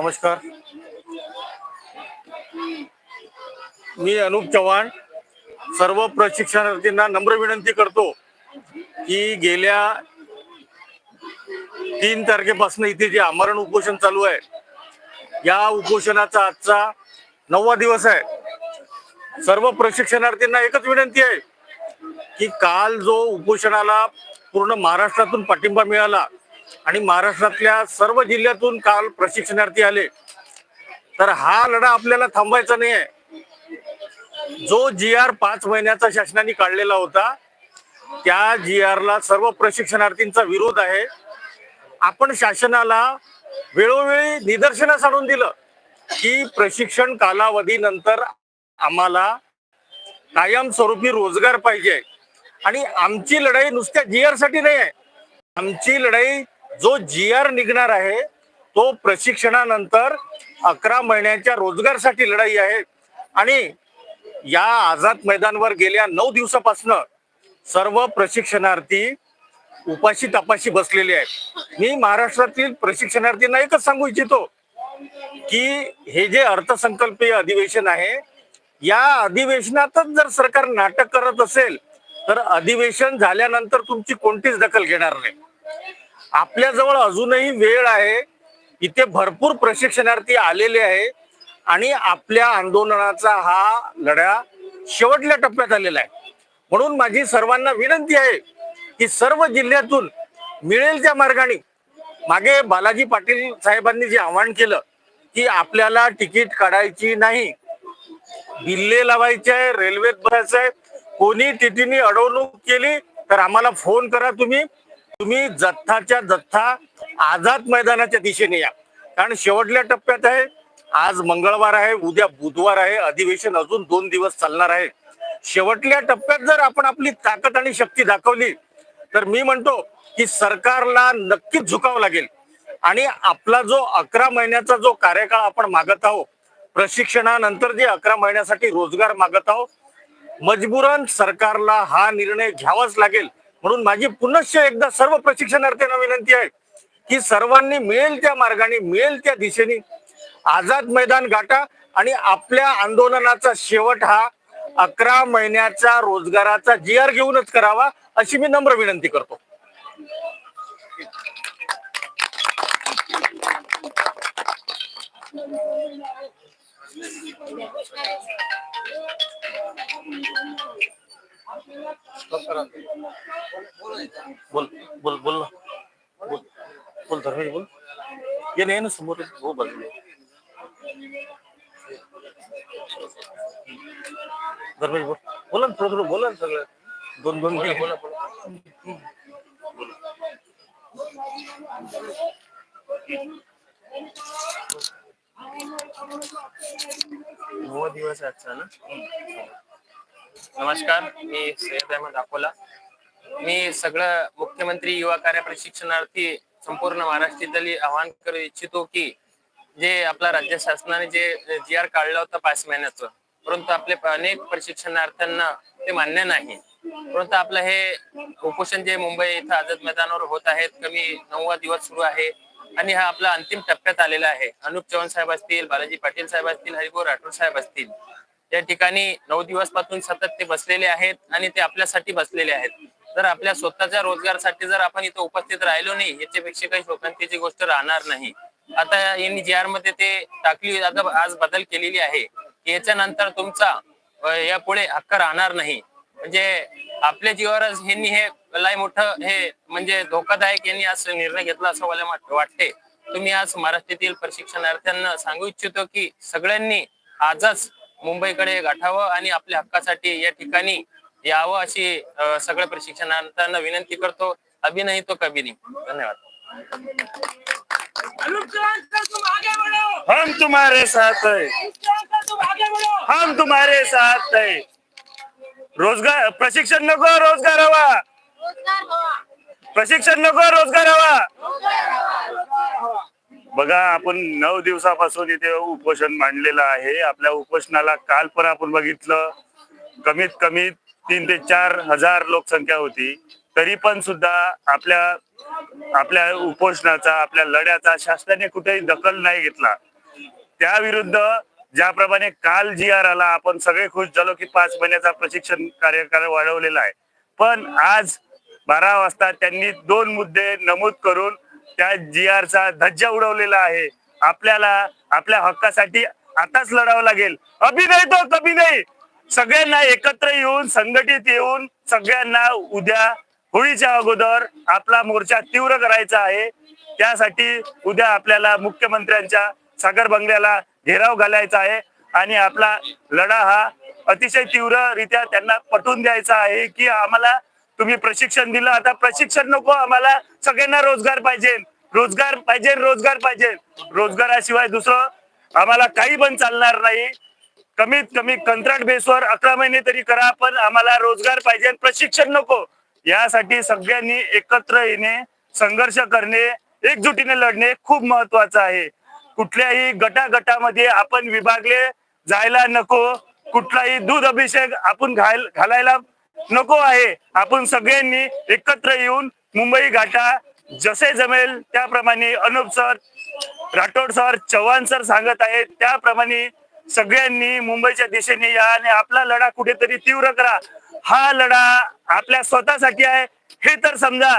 नमस्कार. मी अनुप चव्हाण. सर्व प्रशिक्षणार्थींना नम्र विनंती करतो की गेल्या तीन तारखेपासून इथे जे आमरण उपोषण चालू आहे या उपोषणाचा आजचा नववा दिवस आहे. सर्व प्रशिक्षणार्थींना एकच विनंती आहे की काल जो उपोषणाला पूर्ण महाराष्ट्रातून पाठिंबा मिळाला आणि महाराष्ट्रातल्या सर्व जिल्ह्यातून काल प्रशिक्षणार्थी आले. तर हा लढा आपल्याला थांबायचा नाही आहे. जो जी आर पाच महिन्याचा शासनाने काढलेला होता त्या जी ला सर्व प्रशिक्षणार्थींचा विरोध आहे. आपण शासनाला वेळोवेळी निदर्शनास आणून दिलं की प्रशिक्षण कालावधीनंतर आम्हाला कायमस्वरूपी रोजगार पाहिजे. आणि आमची लढाई नुसत्या जी आरसाठी नाही आहे. आमची लढाई जो जी आर निघणार आहे तो प्रशिक्षणानंतर अकरा महिन्यांच्या रोजगारसाठी लढाई आहे. आणि या आझाद मैदानवर गेल्या नऊ दिवसापासनं सर्व प्रशिक्षणार्थी उपाशी तपाशी बसलेले आहेत. मी महाराष्ट्रातील प्रशिक्षणार्थींना एकच सांगू इच्छितो की हे जे अर्थसंकल्पीय अधिवेशन आहे या अधिवेशनातच जर सरकार नाटक करत असेल तर अधिवेशन झाल्यानंतर तुमची कोणतीच दखल घेणार नाही. आपल्याजवळ अजूनही वेळ आहे. इथे भरपूर प्रशिक्षणार्थी आलेले आहे. आणि आपल्या आंदोलनाचा हा लढा शेवटल्या टप्प्यात आलेला आहे. म्हणून माझी सर्वांना विनंती आहे की सर्व जिल्ह्यातून मिळेल त्या मार्गाने. मागे बालाजी पाटील साहेबांनी जे आवाहन केलं की आपल्याला तिकीट काढायची नाही. बिल्ले लावायचे आहे रेल्वेत बसायचं आहे. कोणी तिथीनी अडवणूक केली तर आम्हाला फोन करा तुम्ही. तुम्ही जथ्थाच्या जथ्था आझाद मैदानाच्या दिशेने या. कारण शेवटल्या टप्प्यात आहे. आज मंगळवार आहे उद्या बुधवार आहे. अधिवेशन अजून दोन दिवस चालणार आहे. शेवटल्या टप्प्यात जर आपण आपली ताकद आणि शक्ती दाखवली तर मी म्हणतो की सरकारला नक्कीच झुकावं लागेल. आणि आपला जो अकरा महिन्याचा जो कार्यकाळ आपण मागत आहोत प्रशिक्षणानंतर जे अकरा महिन्यासाठी रोजगार मागत आहोत मजबूरन सरकारला हा निर्णय घ्यावाच लागेल. म्हणून माझी पुनश्च एकदा सर्व प्रशिक्षणार्थ्यांना विनंती आहे की सर्वांनी मिळेल त्या मार्गाने मिळेल त्या दिशेने आझाद मैदान गाठा आणि आपल्या आंदोलनाचा शेवट हा अकरा महिन्याचा रोजगाराचा जी आर घेऊनच करावा अशी मी नम्र विनंती करतो. बोल बोल बोल ना. बोल बोल धर्मेश बोल. ये नाही ना समोर हो बाजूला धर्मेश बोल. बोला ना थोडं थोडं बोला ना सगळं. दोन दोन मिनिट. बोला नऊ दिवस आजचा ना? नमस्कार मी सय्यद अहमद अकोला. मी सगळं मुख्यमंत्री युवा कार्य प्रशिक्षणार्थी संपूर्ण महाराष्ट्रातली आवाहन करू इच्छितो की जे आपल्या राज्य शासनाने जे जी आर काढलं होतं पाच महिन्याचं परंतु आपले अनेक प्रशिक्षणार्थ्यांना ते मान्य नाही. परंतु आपलं हे उपोषण जे मुंबई इथं आझाद मैदानावर होत आहेत कमी नववा दिवस सुरू आहे आणि हा आपला अंतिम टप्प्यात आलेला आहे. अनुप चव्हाण साहेब असतील बालाजी पाटील साहेब असतील हरिभाऊ राठोड साहेब असतील या ठिकाणी नऊ दिवसपासून सतत ते बसलेले आहेत आणि ते आपल्यासाठी बसलेले आहेत. जर आपल्या स्वतःच्या रोजगारासाठी जर आपण इथं उपस्थित राहिलो नाही याच्यापेक्षा काही शोकांतीची गोष्ट राहणार नाही. आता यांनी जी आरमध्ये ते टाकली आता आज बदल केलेली आहे. की याच्यानंतर तुमचा यापुढे हक्क राहणार नाही. म्हणजे आपल्या जीवावरच यांनी हे लय मोठं हे म्हणजे धोकादायक यांनी आज निर्णय घेतला असं मला वाटते. तुम्ही आज महाराष्ट्रातील प्रशिक्षणार्थ्यांना सांगू इच्छितो की सगळ्यांनी आजच मुंबईकडे गाठावं आणि आपल्या हक्कासाठी या ठिकाणी यावं अशी सगळ्या प्रशिक्षणार्थ्यांना विनंती करतो. अभिनय तो कभी नाही धन्यवाद. हम तुम्हारे साथ है। हम तुम्हारे साथ है। रोजगार प्रशिक्षण नको रोजगार हवा। प्रशिक्षण नको रोजगार हवा। बघा आपण नऊ दिवसापासून इथे उपोषण मांडलेलं आहे. आपल्या उपोषणाला काल पण आपण बघितलं. कमीत कमी तीन ते चार हजार लोकसंख्या होती. तरी पण सुद्धा आपल्या आपल्या उपोषणाचा आपल्या लढ्याचा शासनाने कुठेही दखल नाही घेतला. त्या विरुद्ध ज्याप्रमाणे काल जी आर आला आपण सगळे खुश झालो की पाच महिन्याचा प्रशिक्षण कार्यकाळ वाढवलेला आहे. पण आज बारा वाजता त्यांनी दोन मुद्दे नमूद करून त्या जी आरचा धज्जा उडवलेला आहे. आपल्याला आपल्या हक्कासाठी आताच लढावं लागेल. अभि नाही तो कभी नाही सगळ्यांना एकत्र येऊन संघटित येऊन सगळ्यांना उद्या होळीच्या अगोदर आपला मोर्चा तीव्र करायचा आहे. त्यासाठी उद्या आपल्याला मुख्यमंत्र्यांच्या सागर बंगल्याला घेराव घालायचा आहे. आणि आपला लढा हा अतिशय तीव्ररित्या त्यांना पटवून द्यायचा आहे की आम्हाला तुम्ही प्रशिक्षण दिलं आता प्रशिक्षण नको आम्हाला सगळ्यांना रोजगार पाहिजे. रोजगार पाहिजे रोजगार पाहिजे. रोजगाराशिवाय दुसरं आम्हाला काही पण चालणार नाही. कमीत कमी कंत्राट बेसवर अकरा महिने तरी करा पण आम्हाला रोजगार पाहिजे प्रशिक्षण नको. यासाठी सगळ्यांनी एकत्र येणे संघर्ष करणे एकजुटीने लढणे खूप महत्वाचं आहे. कुठल्याही गटागटामध्ये आपण विभागले जायला नको. कुठलाही दूध अभिषेक आपण घाल घालायला नको आहे. आपण सगळ्यांनी एकत्र येऊन मुंबई घाटा जसे जमेल त्याप्रमाणे Anup sir Rathod sir Chavan sir सांगत आहेत त्याप्रमाणे सगळ्यांनी मुंबईच्या दिशेने या आणि आपला लढा कुठेतरी तीव्र करा. हा लढा आपल्या स्वतःसाठी आहे. हे तर समजा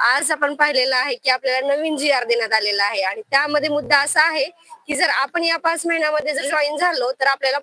आज आपण पाहिलेलं आहे की आपल्याला नवीन जी आर देण्यात आलेला आहे. आणि त्यामध्ये मुद्दा असा आहे की जर आपण या पाच महिन्यामध्ये जर जॉईन झालो तर आपल्याला